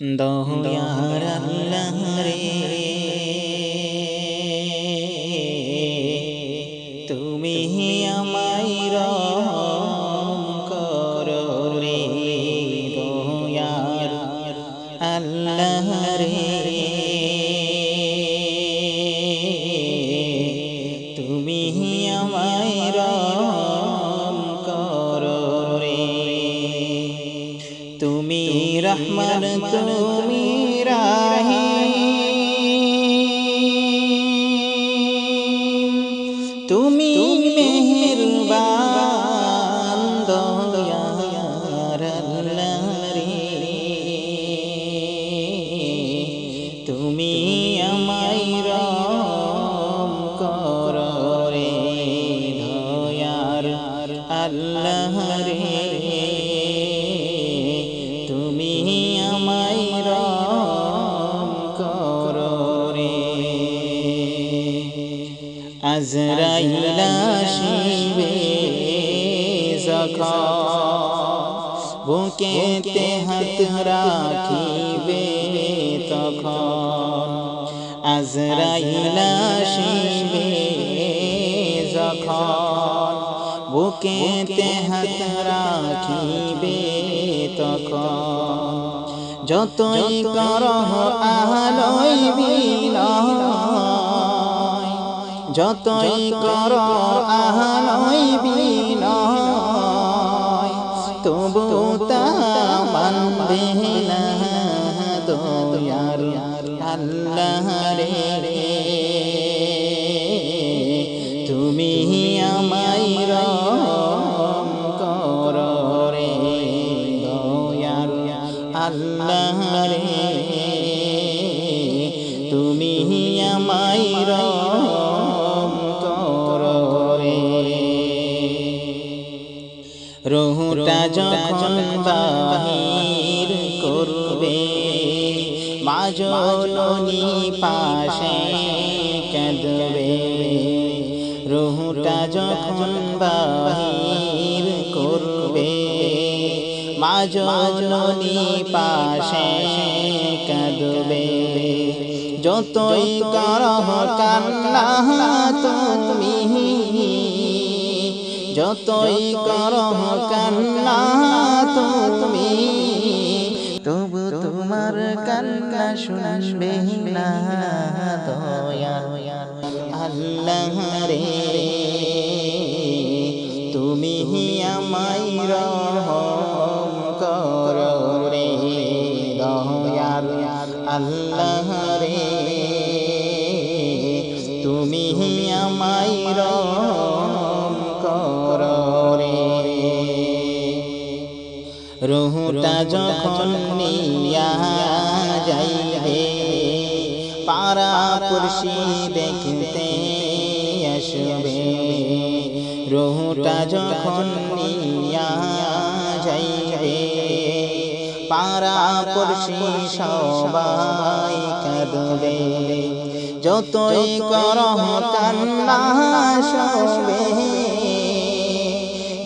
দয়ার আল্লাহ রে তুমি আমায় রহম করো রে দয়ার আল্লাহ রে। তুমি আমায় রহমান তুমি রাহিম। তুমি মেহেরবান দয়ার রে। তুমি আমায় রহম করো রে দয়ার আল্লাহ রে। আজরাইলা শিবে যখন বুকেতে হাত রাখিবে তখন আজরাইলা শিবে যখন বুকেতে হাত রাখিবে তখন যতই করহ আলোই বিনয় যতই কর, আহানই বিনয়। তবু তা মানবে না দয়ার আল্লাহ রে। তুমি আমায় রহম কর রে, দয়ার আল্লাহ রে। তুমি রহুটা যখন বাহির করবে মা জননী পাশে কাঁদবে। রহুটা যখন বাহির করবে মা জননী পাশে কাঁদবে। যতই করহ কান্না তুমি যতই করহ কান্না তুমি, তবু তোমার কান্না শুনবে না দয়াল আল্লাহ রে তুমি আমায় রহম করো দয়াল আল্লাহ রে তুমি আমায় রহম যখন নিয়া যাইবে, পাড়া পুরসি দেখতে আসবে। রহুটা যখন নিয়া যাইবে, পাড়া পুরসি সবাই কাঁদবে। যতই করহ কান্না সবে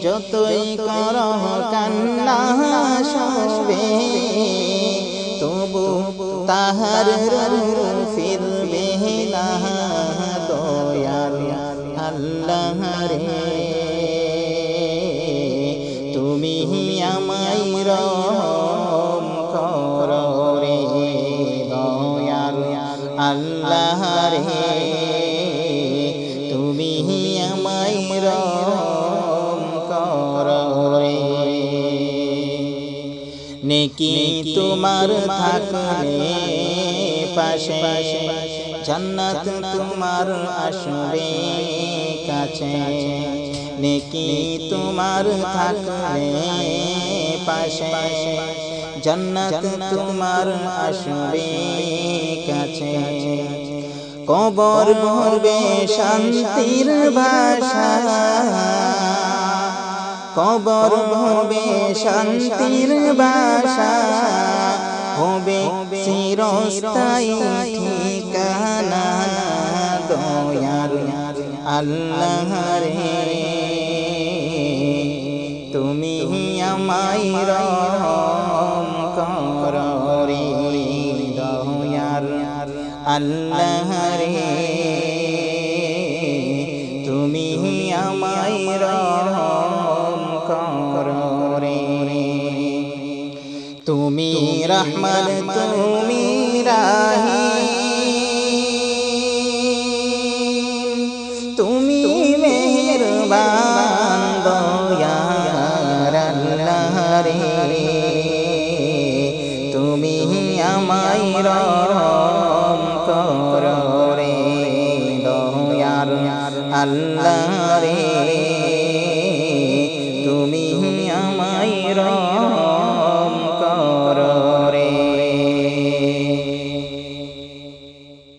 যতই করহ কান্না তবু তাহার ফিরবে না দয়াল আল্লাহ রে তুমি আমায় রহম কর রে দয়াল আল্লাহ। নেকি তোমার থাকলে পাশে জান্নাত তোমার আসবে কাছে। নেকি তোমার থাকলে পাশে। জান্নাত তোমার আসবে কাছে। কবর ভরবে শান্তির ভাষা। কবর হবে শান্তির বাসা, হবে চিরস্থায়ী ঠিকানা দয়ার আল্লাহ রে তুমি আমাই রহম কর রে দয়ার আল্লাহ রহমান তুমি রাহিম। তুমি মেহেরবান, দয়ার আল্লাহ রে। তুমি আমায় রহম করো রে, দয়ার আল্লাহ রে।